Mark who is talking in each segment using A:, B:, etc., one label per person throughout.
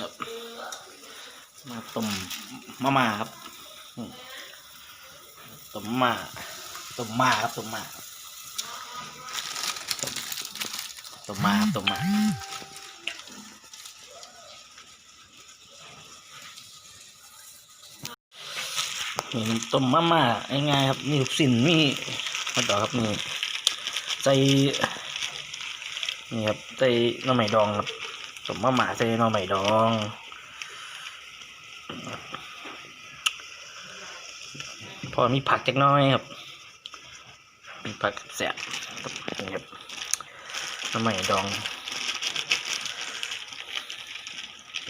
A: ครับมาต้มมาม่าครับต้มมาต้มมาครับต้มมาต้มมาครับต้มมานี่มันต้มมาม่าง่ายๆครับมีลูกชิ้นมีมาต่อครับนี่ใส่นี่ครับใส่น่อไม้ดองครับ มมาม่าใส่หน่อไม้ดองพอมีผักจักน้อยครับ มีผักแสบครับนี่ครับน้ำใหม่ดอง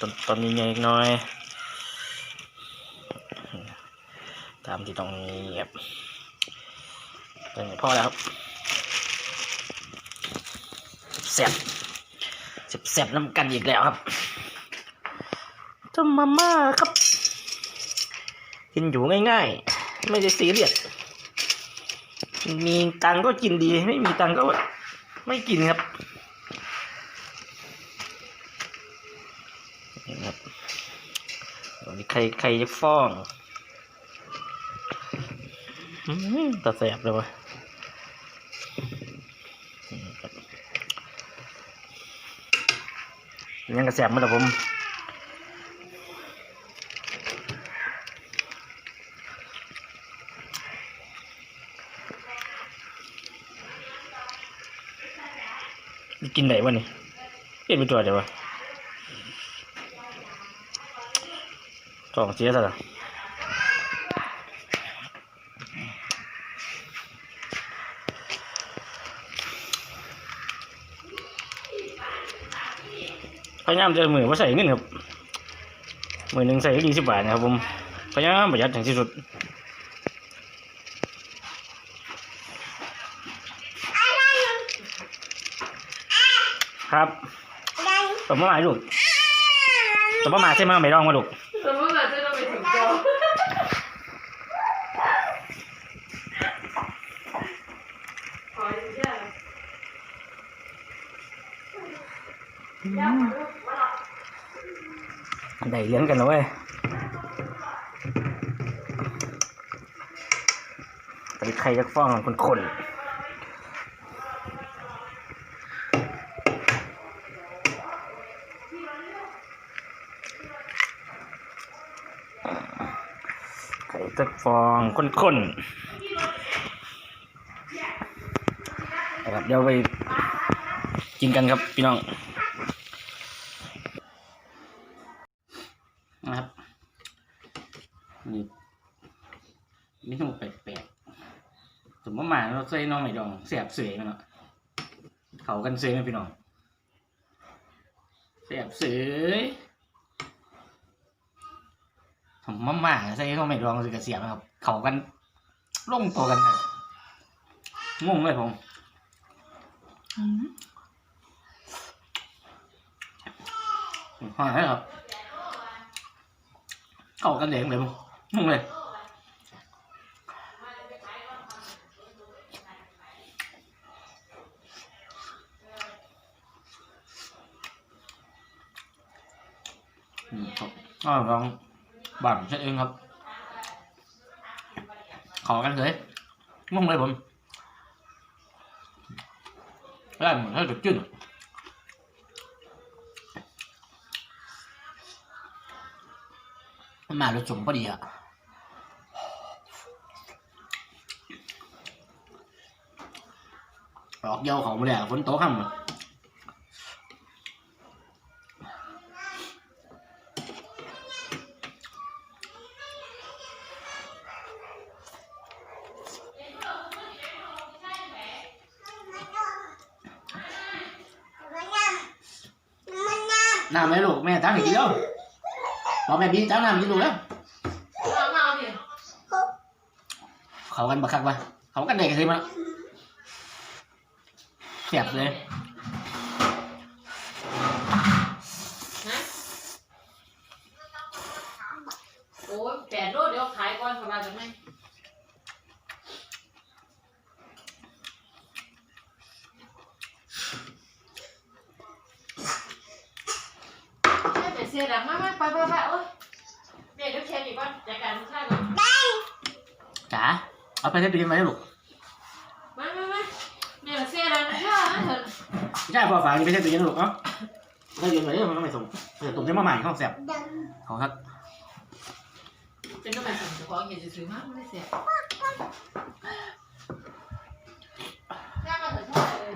A: ตอนตอนนี้ใหญ่ๆอีกน้อย ตามที่ตรงนี้ครับตรงนี้พอแล้วครับแสบ แสบๆน้ำกันอีกแล้วครับต้มมาม่าครับ กินอยู่ง่ายๆ ไม่ได้ซีเรียสมีตังค์ก็กินดี ไม่มีตังค์ก็ไม่กินครับนี่ครับวันนี้ใครใครจะฟ้องอืมตาแสบเลยวะนี่ครับ ยังกระแสบมาแล้วผมกินไหนวะนี่เอ็นไปตัวเดียววะสองเสียซะแล้ว พยายามจะมือว่าใส่เงินครับมือหนึ่งใส่ยี่สิบบาทนะครับผมพยายามประหยัดถึงที่สุดครับสมมติมาลูกสมมติมาใช่ไหมไม่ร้องมาลูก
B: สมมติเราจะต้องไปถึงจอขออนุญาต
A: ได้เลี้ยงกันแล้วเว้ยแต่ใครจะฟ้องคนคนใครจะฟ้องคนคนนะครับเดี๋ยวไปกินกันครับพี่น้อง นะครับนี่เมนูแปลกๆ สมมติมาเราใส่น้องไม่ดองเสียบเสยมันเนาะเขากันเสยไหมพี่น้องเสียบเสยผมมามาใส่น้องไม่ดองสิกระเสียบนะครับ เขากันลงตัวกันครับงงเลยผมหายครับ เขากันเองเลยมึงมึงเลย มครับก็ลองบั่นเช็ดเองครับ ขอกันเลยมึงเลยผมได้เหมือนให้จุดจุดมารถสมพอดีอะออกเยาวเขาไมาแล้ฝนตกค่ำอะ น้ำไหมลูกแม่ตั้งให้กินแล้วบอกแม่บีตั้งน้ำกินลูกแล้ว
B: เอามาเอาดิ
A: เขากันบักคักวะเขากันเด็กกันสิมันเสียบเลย
B: นะโอ้ยแปดโลเดี๋ยวขายก่อนสบายจังไหมแค่แต่สิ สียดังมากมากไปไปไปโอ้ยเดี๋ยวเดี๋ยวเชฟอีกว่าจัดการทุกท่านก่อน
A: จ๋าเอาไปให้ตีนไหมลูก
B: มามามาเดี๋ยวเสียดังเยอะนะเถอะ
A: ใช่พอฝากนี่ไปให้ตีนลูกเนาะให้ตีนไหนมันก็ไม่ส่งเออตุ่มได้มาใหม่ข้าวแซ่บของครับ
B: เป็นต้องไปสั่งเจ้าของเห็นซื้อๆมากไม่ได้เสียแค่มาถึงเท่าไหร่เลย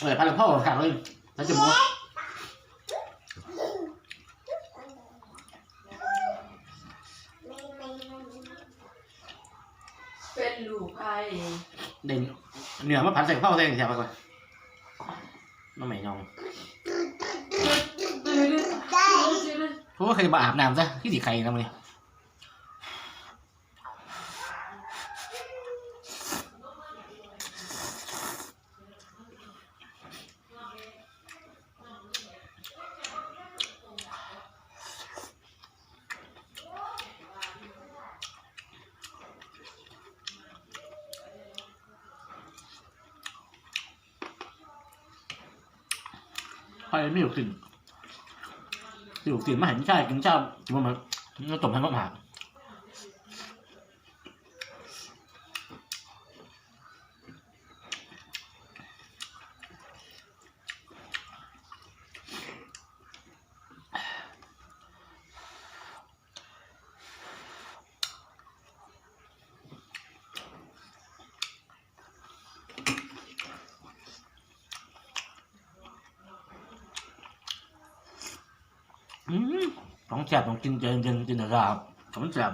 A: เออพันธุ์พ่อขาดเลยแล้วจะมัว
B: เเนื้
A: อมาผัดใส่ข้าวแซ่บแซ่บไปก่อนน้องใหม่ยอง
B: ตื่นตื่นตื่น
A: เพราะว่าเคยมาอาบน้ำซะที่สีใครนะมึงเนี่ย นี่ไข่ไม่อยู่กินอยู่กลิ่นมาเห็นใช่กินชากินมันมันตบให้มากห อืมของแซ่บต้องกินเย็นเย็นกินแต่ราบของแซ่บ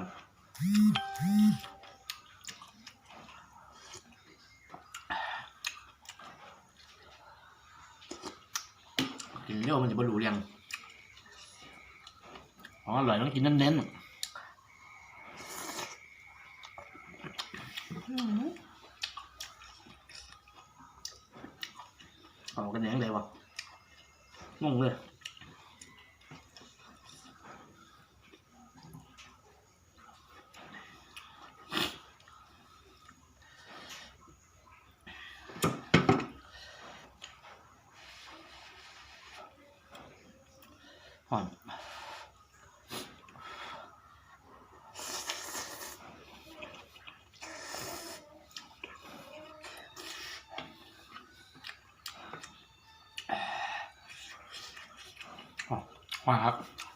A: กินเร็วมันจะบรรลุเรียงของอร่อยต้องกินเน้นๆอืมเอากันยังไงวะงงเลย หอมหอมหอมครับ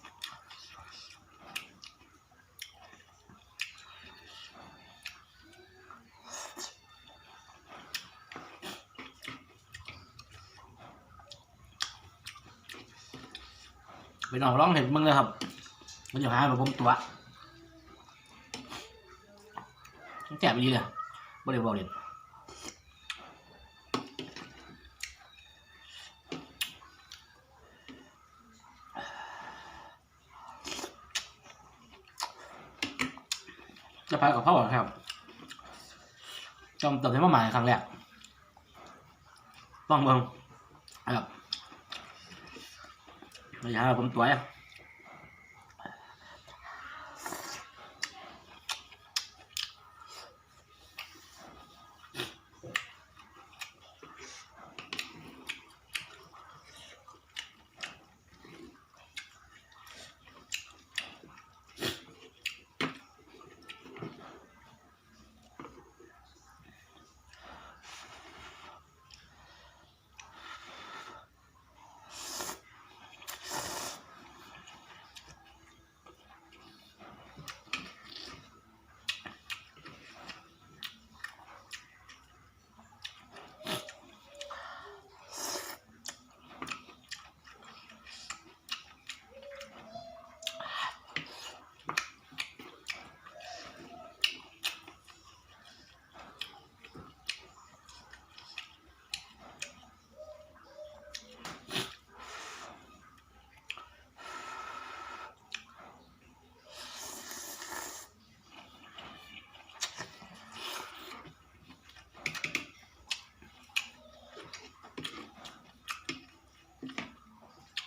A: ไปนอนร้องเห็นมึงเลยครับ มันจะหาแบบผมตัวแสบไปดีเลยบ่ได้บอกเลยจะไปกับพ่อเหรอครับจอมเติมให้มาใหม่ครั้งแรกต้องเบิ่งครับ ไม่ใช่ผมตั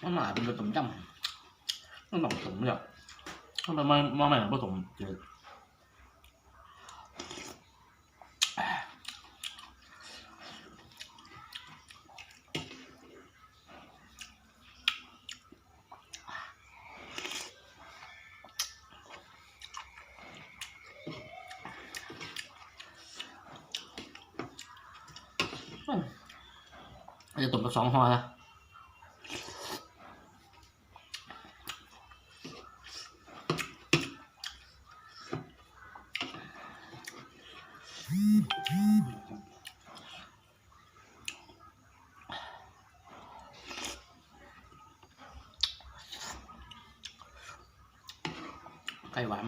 A: มันหมาเป็นผสมจัำมันหลงผสมเลยทำไมมามาใหม่ผสมเยอะจะตุ่มกับสองหอนะ ไก่หวาน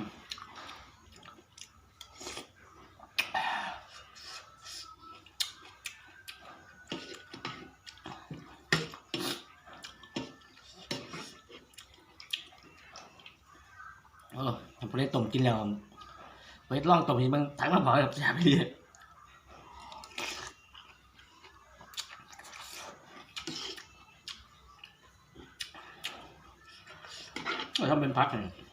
A: เออผมได้ต้มกินแล้วไปลองต้มนี่มันทั้งมาบอกแบบแซ่บไปเลยเออทำเป็นพักเลย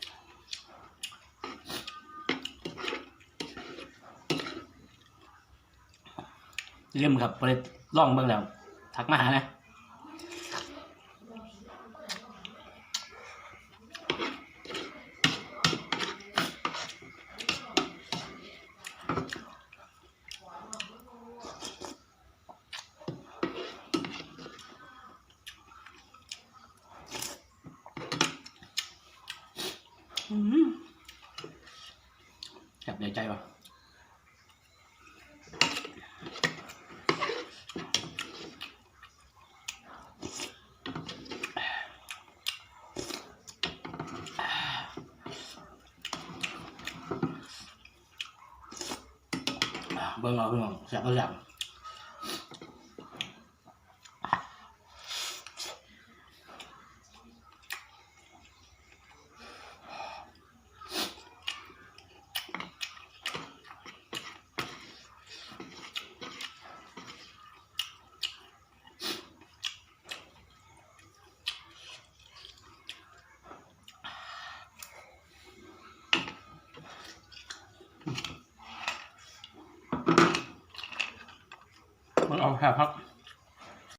A: เยี่ยมครับไปลองเบิ่งแล้ว ทักมาหานะ เบิ่งเอาเเอาแซ่บก็